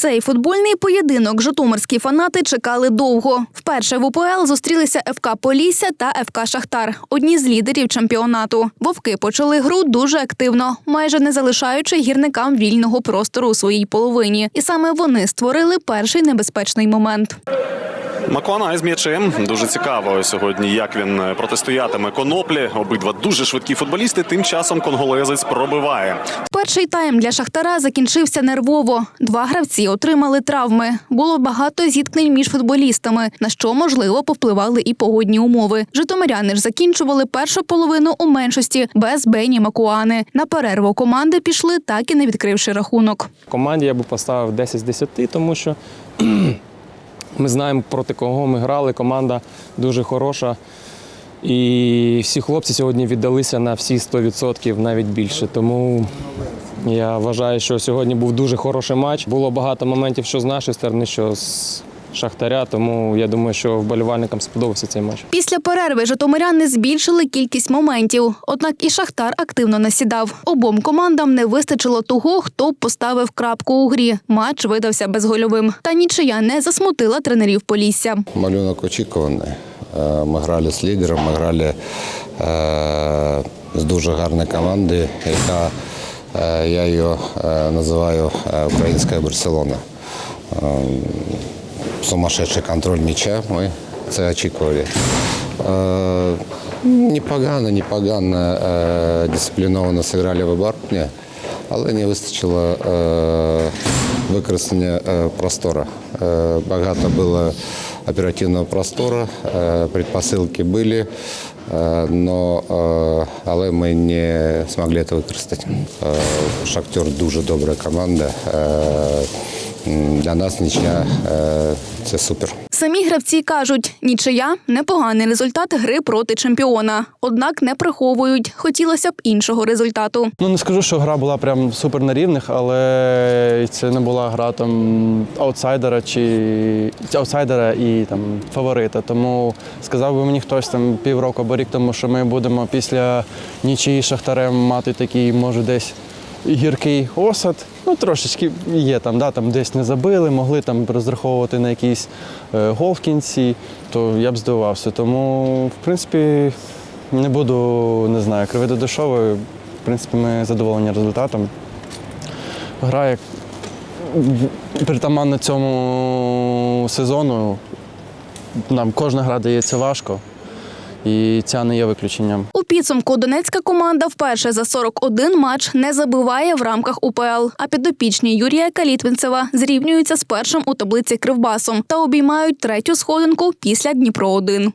Цей футбольний поєдинок житомирські фанати чекали довго. Вперше в УПЛ зустрілися ФК Полісся та ФК Шахтар, одні з лідерів чемпіонату. Вовки почали гру дуже активно, майже не залишаючи гірникам вільного простору у своїй половині. І саме вони створили перший небезпечний момент. Макуана із м'ячем. Дуже цікаво сьогодні, як він е, протистоятиме коноплі. Обидва дуже швидкі футболісти. Тим часом конголезець пробиває. Перший тайм для Шахтара закінчився нервово. Два гравці отримали травми. Було багато зіткнень між футболістами, на що можливо повпливали і погодні умови. Житомиряни ж закінчували першу половину у меншості без Бені Макуани. На перерву команди пішли, так і не відкривши рахунок. Команді я би поставив 10 з 10, тому що ми знаємо, проти кого ми грали. Команда дуже хороша. І всі хлопці сьогодні віддалися на всі 100%, навіть більше. Тому я вважаю, що сьогодні був дуже хороший матч. Було багато моментів, що з нашої сторони, що з Шахтаря. Тому я думаю, що вболівальникам сподобався цей матч. Після перерви житомиряни збільшили кількість моментів. Однак і Шахтар активно насідав. Обом командам не вистачило того, хто б поставив крапку у грі. Матч видався безгольовим. Та нічия не засмутила тренерів Полісся. Малюнок очікуваний. Е, Ми грали з лідером, ми грали е, з дуже гарною командою, яка е, я її називаю українська Барселона. Сумасшедший контроль м'яча, ми це очікували. Е, Непогано, непогано е, дисципліновано зіграли в обороні, але не вистачило е, використання простору. Е, Багато було оперативного простору, е, предпосилки були, но, але ми не змогли це використати. Шахтер дуже добра команда. Для нас нічия е, це супер. Самі гравці кажуть, нічия непоганий результат гри проти чемпіона. Однак не приховують. Хотілося б іншого результату. Ну не скажу, що гра була прям супер на рівних, але це не була гра там аутсайдера чи аутсайдера і там фаворита. Тому сказав би мені хтось там півроку або рік тому, що ми будемо після нічиї шахтарем мати такий, може, десь гіркий осад. Ну, трошечки є там, да, там десь не забили, могли там розраховувати на якийсь е, гол в кінці, то я б здивувався. Тому, в принципі, не буду, не знаю, кривити душовою. В принципі, ми задоволені результатом. Гра як притаманна цьому сезону. Нам кожна гра дається важко, і ця не є виключенням. У підсумку донецька команда вперше за 41 матч не забиває в рамках УПЛ. А підопічні Юрія Калітвинцева зрівнюються з першим у таблиці Кривбасом та обіймають третю сходинку після Дніпро 1